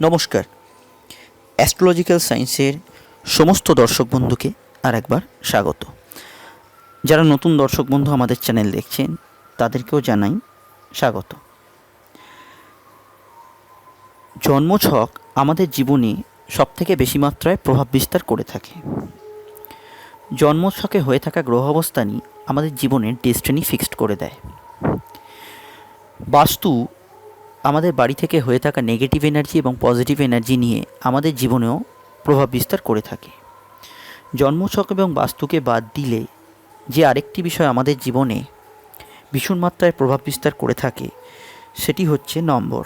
নমস্কার। অ্যাস্ট্রোলজিক্যাল সায়েন্সের সমস্ত দর্শক বন্ধুকে আর একবার স্বাগত। যারা নতুন দর্শক বন্ধু আমাদের চ্যানেল দেখছেন, তাদেরকেও জানাই স্বাগত। জন্মছক আমাদের জীবনে সবথেকে বেশি মাত্রায় প্রভাব বিস্তার করে থাকে। জন্মছকে হয়ে থাকা গ্রহ অবস্থানই আমাদের জীবনের ডেস্টিনি ফিক্সড করে দেয়। বাস্তু আমাদের বাড়ি থেকে হয়ে থাকা নেগেটিভ এনার্জি এবং পজিটিভ এনার্জি নিয়ে আমাদের জীবনেও প্রভাব বিস্তার করে থাকে। জন্মছক এবং বাস্তুকে বাদ দিলে যে আরেকটি বিষয় আমাদের জীবনে ভীষণ মাত্রায় প্রভাব বিস্তার করে থাকে, সেটি হচ্ছে নম্বর।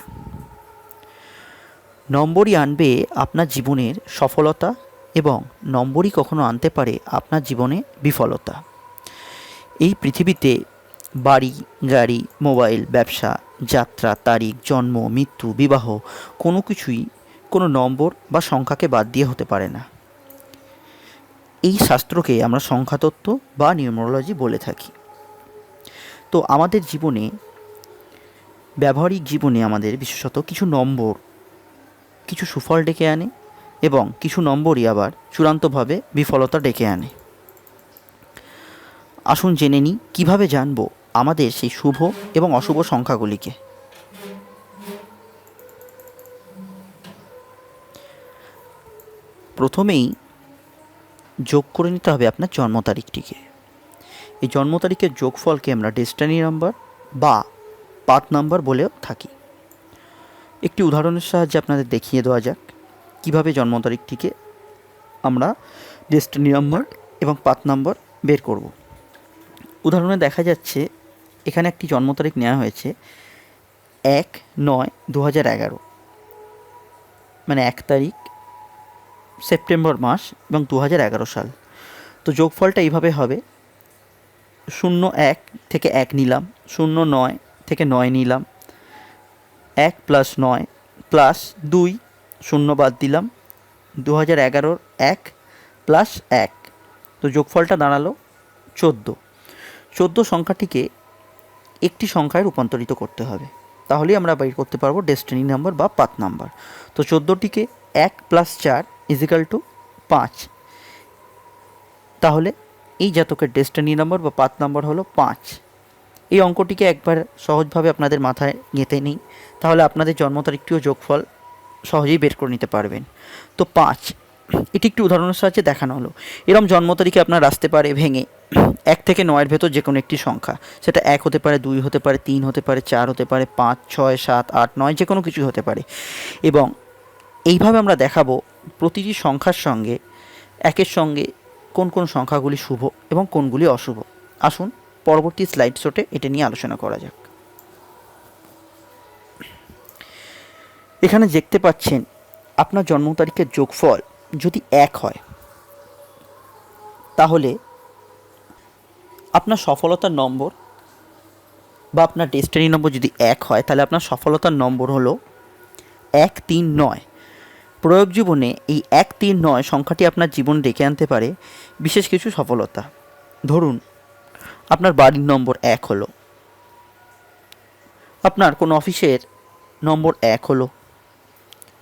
নম্বরই আনবে আপনার জীবনের সফলতা এবং নম্বরই কখনো আনতে পারে আপনার জীবনে বিফলতা। এই পৃথিবীতে বাড়ি, গাড়ি, মোবাইল, ব্যবসা যাত্রা, তারিখ, জন্ম, মৃত্যু, বিবাহ কোনো কিছুই কোনো নম্বর বা সংখ্যাকে বাদ দিয়ে হতে পারে না। এই শাস্ত্রকে আমরা সংখ্যাতত্ত্ব বা নিউমোরোলজি বলে থাকি। তো আমাদের জীবনে, ব্যবহারিক জীবনে আমাদের বিশেষত কিছু নম্বর, কিছু সুফল ডেকে আনে এবং কিছু নম্বরই আবার চূড়ান্তভাবে বিফলতা ডেকে আনে। আসুন জেনে নিই, কীভাবে জানব আমাদের সেই শুভ এবং অশুভ সংখ্যাগুলিকে। প্রথমেই যোগ করে নিতে হবে আপনার জন্ম তারিখটিকে। এই জন্ম তারিখের যোগফলকে আমরা ডেস্টানি নাম্বার বা পাত নাম্বার বলেও থাকি। একটি উদাহরণের সাহায্যে আপনাদের দেখিয়ে দেওয়া যাক, কীভাবে জন্ম তারিখটিকে আমরা ডেস্টিনি নাম্বার এবং পাত নাম্বার বের করব। উদাহরণে দেখা যাচ্ছে এখানে একটি জন্ম তারিখ নেওয়া হয়েছে এক নয় দু হাজার এগারো। মানে এক তারিখ সেপ্টেম্বর মাস এবং দু হাজার এগারো সাল। তো যোগফলটা এইভাবে হবে, শূন্য এক থেকে এক নিলাম, শূন্য নয় থেকে নয় নিলাম, এক প্লাস নয় প্লাস দুই, শূন্য বাদ দিলাম দু হাজার এগারোর এক প্লাস এক। তো যোগফলটা দাঁড়াল চোদ্দ। চোদ্দ সংখ্যাটিকে একটি সংখ্যায় রূপান্তরিত করতে হবে। তাহলেই আমরা বের করতে পারব ডেস্টিনি নাম্বার বা পাত নাম্বার তো চোদ্দোটিকে এক প্লাস চার ইজিক্যাল টু পাঁচ। তাহলে এই জাতকের ডেস্টিনি নাম্বার বা পাত নাম্বার হলো পাঁচ। এই অঙ্কটিকে একবার সহজভাবে আপনাদের মাথায় গেঁথে নিই। তাহলে আপনাদের জন্ম তারিখটিও যোগফল সহজেই বের করে নিতে পারবেন। তো পাঁচ। এটি একটি উদাহরণের সাহায্যে দেখানো হলো। এরম জন্ম তারিখে আপনার আসতে পারে ভেঙে। এক থেকে নয়ের ভেতর যে কোনো একটি সংখ্যা। সেটা এক হতে পারে, দুই হতে পারে, তিন হতে পারে, চার হতে পারে, পাঁচ, ছয়, সাত, আট, নয় যে কোনো কিছু হতে পারে। এবং এইভাবে আমরা দেখাবো প্রতিটি সংখ্যার সঙ্গে, একের সঙ্গে কোন কোন সংখ্যাগুলি শুভ এবং কোনগুলি অশুভ। আসুন পরবর্তী স্লাইড শোটে এটা নিয়ে আলোচনা করা যাক। এখানে দেখতে পাচ্ছেন, আপনার জন্ম তারিখের যোগফল যদি এক হয়, তাহলে আপনার সফলতার নম্বর বা আপনার ডেস্টিনি নম্বর যদি এক হয়, তাহলে আপনার সফলতার নম্বর হলো এক তিন নয়। প্রয়োগ জীবনে এই এক তিন নয় সংখ্যাটি আপনার জীবন ডেকে আনতে পারে বিশেষ কিছু সফলতা। ধরুন, আপনার বাড়ির নম্বর এক হলো, আপনার কোনো অফিসের নম্বর এক হলো,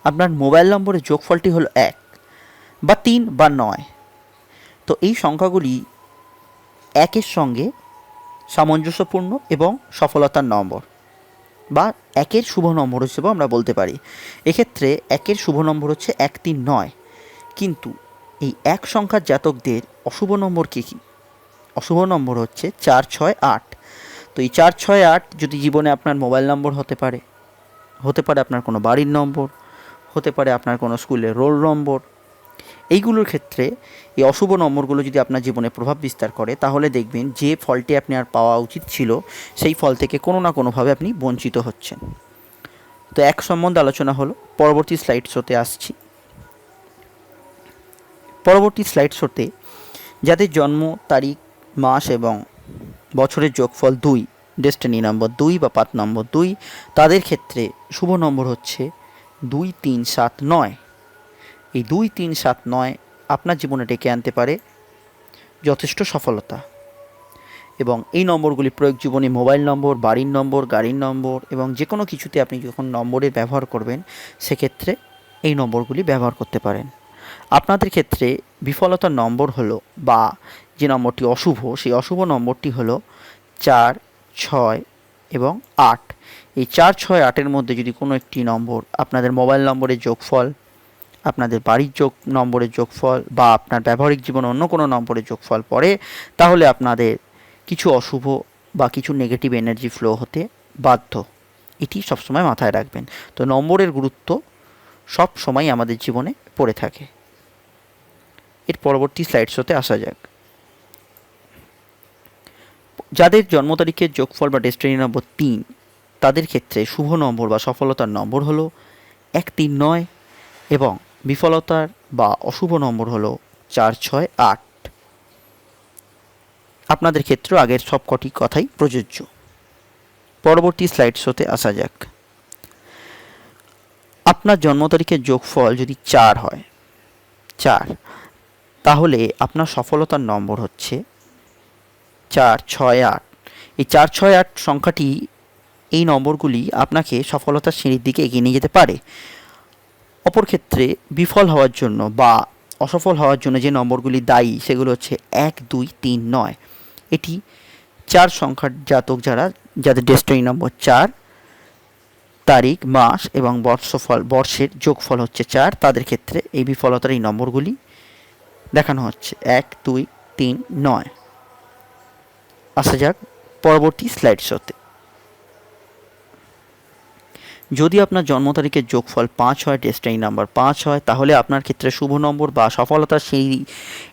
আপনার মোবাইল নম্বরের যোগফলটি হলো এক। বা তিন বা নয়। তো এই সংখ্যাগুলি একের সঙ্গে সামঞ্জস্যপূর্ণ এবং সফলতার নম্বর বা একের শুভ নম্বর হিসেবেও আমরা বলতে পারি। এক্ষেত্রে একের শুভ নম্বর হচ্ছে এক, তিন, নয়। কিন্তু এই এক সংখ্যার জাতকদের অশুভ নম্বর কী কী? অশুভ নম্বর হচ্ছে চার, ছয়, আট। তো এই চার, ছয়, আট যদি জীবনে আপনার মোবাইল নম্বর হতে পারে হতে পারে আপনার কোনো বাড়ির নম্বর, হতে পারে আপনার কোনো স্কুলের রোল নম্বর এইগুলোর ক্ষেত্রে এই অশুভ নম্বরগুলো যদি আপনার জীবনে প্রভাব বিস্তার করে, তাহলে দেখবেন যে ফলটি আপনি আর পাওয়া উচিত ছিল, সেই ফল থেকে কোনো না কোনোভাবে আপনি বঞ্চিত হচ্ছেন। তো এক সম্বন্ধে আলোচনা হলো, পরবর্তী স্লাইড শোতে আসছি। পরবর্তী স্লাইড শোতে যাদের জন্ম তারিখ, মাস এবং বছরের যোগফল দুই ডেস্টিনি নম্বর দুই বা পাত নম্বর দুই, তাদের ক্ষেত্রে শুভ নম্বর হচ্ছে দুই তিন সাত নয়। এই দুই, তিন, সাত, নয় আপনার জীবনে ডেকে আনতে পারে যথেষ্ট সফলতা। এবং এই নম্বরগুলি প্রয়োগ জীবনে মোবাইল নম্বর, বাড়ির নম্বর, গাড়ির নম্বর এবং যে কোনো কিছুতে আপনি যখন নম্বরের ব্যবহার করবেন, সেক্ষেত্রে এই নম্বরগুলি ব্যবহার করতে পারেন। আপনাদের ক্ষেত্রে বিফলতার নম্বর হলো বা যে নম্বরটি অশুভ, সেই অশুভ নম্বরটি হলো চার, ছয় এবং আট। এই চার, ছয়, আটের মধ্যে যদি কোনো একটি নম্বর আপনাদের মোবাইল নম্বরের যোগফল আপনাদের বাড়ির যোগ, নম্বরের যোগফল বা আপনার ব্যবহারিক জীবনে অন্য কোনো নম্বরের যোগফল পড়ে, তাহলে আপনাদের কিছু অশুভ বা কিছু নেগেটিভ এনার্জি ফ্লো হতে বাধ্য। এটি সবসময় মাথায় রাখবেন। তো নম্বরের গুরুত্ব সব সময় আমাদের জীবনে পড়ে থাকে। এর পরবর্তী স্লাইড শোতে আসা যাক। যাদের জন্ম তারিখের যোগফল বা ডেস্টিনি নম্বর তিন, তাদের ক্ষেত্রে শুভ নম্বর বা সফলতার নম্বর হলো এক তিন নয় এবং বিফলতার বা অশুভ নম্বর হলো চার ছয় আট। আপনাদের ক্ষেত্রেও আগের সবকটি কথাই প্রযোজ্য। পরবর্তী স্লাইড শোতে আসা যাক। আপনার জন্ম তারিখের যোগফল যদি চার হয়, চার, তাহলে আপনার সফলতার নম্বর হচ্ছে চার ছয় আট। এই চার ছয় আট সংখ্যাটি, এই নম্বরগুলি আপনাকে সফলতার সিঁড়ির দিকে এগিয়ে নিয়ে যেতে পারে। অপর ক্ষেত্রে বিফল হওয়ার জন্য বা অসফল হওয়ার জন্য যে নম্বরগুলি দায়ী, সেগুলো হচ্ছে এক, দুই, তিন, নয়। এটি চার সংখ্যার জাতক যারা, যাদের ডেস্টিনি নম্বর চার, তারিখ, মাস এবং বর্ষফল, বর্ষের যোগফল হচ্ছে চার, তাদের ক্ষেত্রে এই বিফলতার এই নম্বরগুলি দেখানো হচ্ছে। এক, দুই, তিন, নয়। আসা যাক পরবর্তী স্লাইড শোতে যদি আপনার জন্ম তারিখের যোগফল পাঁচ হয় ডেস্টাইন নাম্বার পাঁচ হয়, তাহলে আপনার ক্ষেত্রে শুভ নম্বর বা সফলতার সেই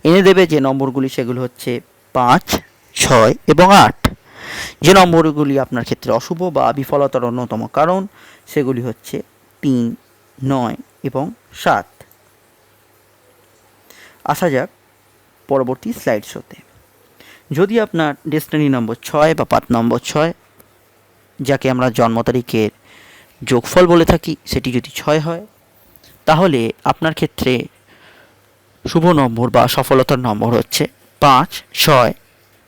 এনে দেবে যে নম্বরগুলি সেগুলো হচ্ছে পাঁচ, ছয় এবং আট। যে নম্বরগুলি আপনার ক্ষেত্রে অশুভ বা বিফলতার অন্যতম কারণ, সেগুলি হচ্ছে তিন, নয় এবং সাত। আসা যাক পরবর্তী স্লাইড শোতে যদি আপনার ডেস্টিনি নম্বর ছয় বা পাত নম্বর ছয়, যাকে আমরা জন্ম তারিখের যোগফল বলে থাকি, সেটি যদি ছয় হয়, তাহলে আপনার ক্ষেত্রে শুভ নম্বর বা সফলতার নম্বর হচ্ছে পাঁচ, ছয়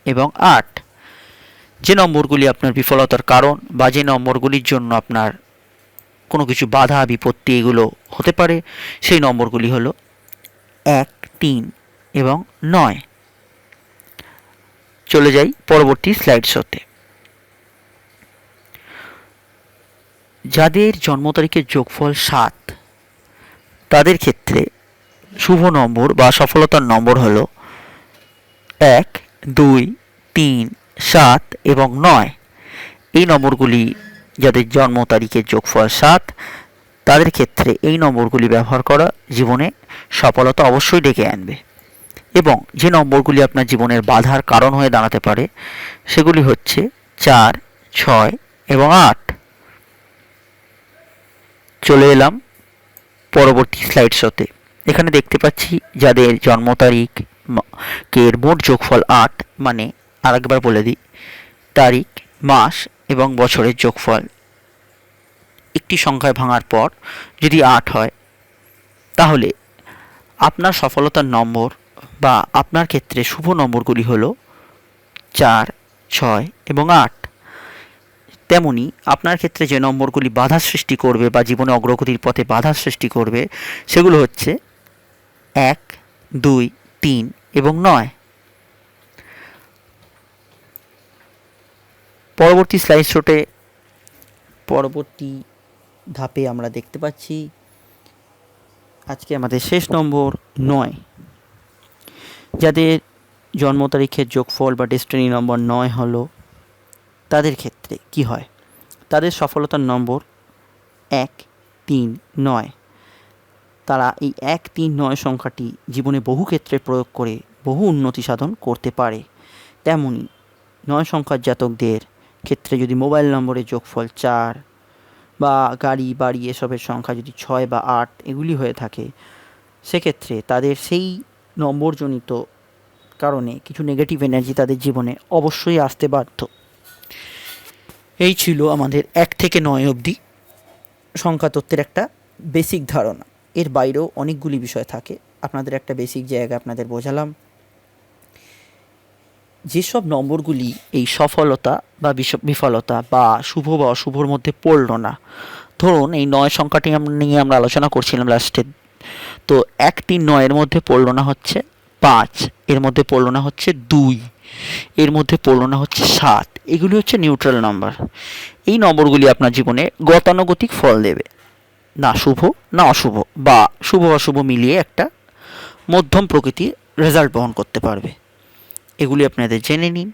এবং আট। যে নম্বরগুলি আপনার বিফলতার কারণ বা যে নম্বরগুলির জন্য আপনার কোনো কিছু বাধা, বিপত্তি এগুলো হতে পারে, সেই নম্বরগুলি হলো এক, তিন এবং নয়। চলে যাই পরবর্তী স্লাইড যাদের জন্ম তারিখের যোগফল সাত, তাদের ক্ষেত্রে শুভ নম্বর বা সফলতার নম্বর হল এক, দুই, তিন, সাত এবং নয়। এই নম্বরগুলি যাদের জন্ম তারিখের যোগফল সাত, তাদের ক্ষেত্রে এই নম্বরগুলি ব্যবহার করা জীবনে সফলতা অবশ্যই ডেকে আনবে। এবং যে নম্বরগুলি আপনার জীবনের বাধার কারণ হয়ে দাঁড়াতে পারে, সেগুলি হচ্ছে চার, ছয় এবং আট। চলে এলাম পরবর্তী স্লাইড শোতে এখানে দেখতে পাচ্ছি যাদের জন্ম তারিখ কের মোট যোগফল আট মানে আরেকবার বলে দিই, তারিখ, মাস এবং বছরের যোগফল। একটি সংখ্যায় ভাঙার পর যদি আট হয়, তাহলে আপনার সফলতার নম্বর বা আপনার ক্ষেত্রে শুভ নম্বরগুলি হলো চার, ছয় এবং আট। তেমনি আপনার ক্ষেত্রে যে নম্বরগুলি বাধা সৃষ্টি করবে বা জীবনে অগ্রগতির পথে বাধা সৃষ্টি করবে, সেগুলো হচ্ছে এক, দুই, তিন এবং নয়। পরবর্তী স্লাইড শোটে পরবর্তী ধাপে আমরা দেখতে পাচ্ছি আজকে আমাদের শেষ নম্বর নয়। যাদের জন্ম তারিখের যোগফল বা ডেস্টিনি নম্বর নয় হলো তাদের ক্ষেত্রে কি হয়? তাদের সফলতার নম্বর এক, তিন, নয়। তারা এই এক, তিন, নয় সংখ্যাটি জীবনে বহু ক্ষেত্রে প্রয়োগ করে বহু উন্নতি সাধন করতে পারে। তেমনি নয় সংখ্যার জাতকদের ক্ষেত্রে যদি মোবাইল নম্বরের যোগফল চার বা গাড়ি, বাড়ি এসবের সংখ্যা যদি ছয় বা আট এগুলি হয়ে থাকে, সেক্ষেত্রে তাদের সেই নম্বরজনিত কারণে কিছু নেগেটিভ এনার্জি তাদের জীবনে অবশ্যই আসতে বাধ্য। এই ছিল আমাদের এক থেকে নয় অবধি সংখ্যা তত্ত্বের একটা বেসিক ধারণা। এর বাইরেও অনেকগুলি বিষয় থাকে। আপনাদের একটা বেসিক জায়গা আপনাদের বোঝালাম। যেসব নম্বরগুলি এই সফলতা বা বিফলতা বা শুভ বা অশুভর মধ্যে পড়ল না, ধরুন এই নয় সংখ্যাটি নিয়ে আমরা আলোচনা করছিলাম লাস্টে তো একটি নয়ের মধ্যে পড়ল না হচ্ছে পাঁচ, এর মধ্যে পড়ল না হচ্ছে দুই। এর মধ্যে পড়ল না হচ্ছে সাত। এগুলি হচ্ছে নিউট্রাল নাম্বার এই নম্বরগুলি আপনার জীবনে গতানুগতিক ফল দেবে। না শুভ, না অশুভ, বা শুভ অশুভ মিলিয়ে একটা মধ্যম প্রকৃতির রেজাল্ট বহন করতে পারবে। এগুলি আপনাদের জেনে নিন।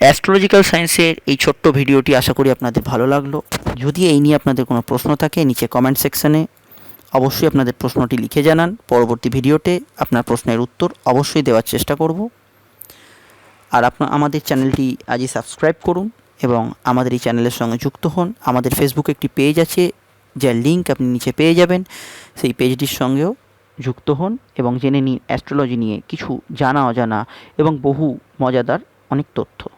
অ্যাস্ট্রোলজিক্যাল সায়েন্সের এই ছোট্ট ভিডিওটি আশা করি আপনাদের ভালো লাগল। যদি এই নিয়ে আপনাদের কোনো প্রশ্ন থাকে, নিচে কমেন্ট সেকশনে অবশ্যই আপনাদের প্রশ্নটি লিখে জানান। পরবর্তী ভিডিওতে আপনার প্রশ্নের উত্তর অবশ্যই দেওয়ার চেষ্টা করব। আর আপনার আমাদের চ্যানেলটি আজই সাবস্ক্রাইব করুন এবং আমাদের এই চ্যানেলের সঙ্গে যুক্ত হন। আমাদের ফেসবুকে একটি পেজ আছে, যার লিঙ্ক আপনি নিচে পেয়ে যাবেন। সেই পেজটির সঙ্গেও যুক্ত হন এবং জেনে নিন অ্যাস্ট্রোলজি নিয়ে কিছু জানা, অজানা এবং বহু মজাদার অনেক তথ্য।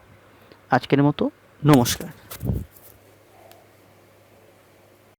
আজকের মতো নমস্কার।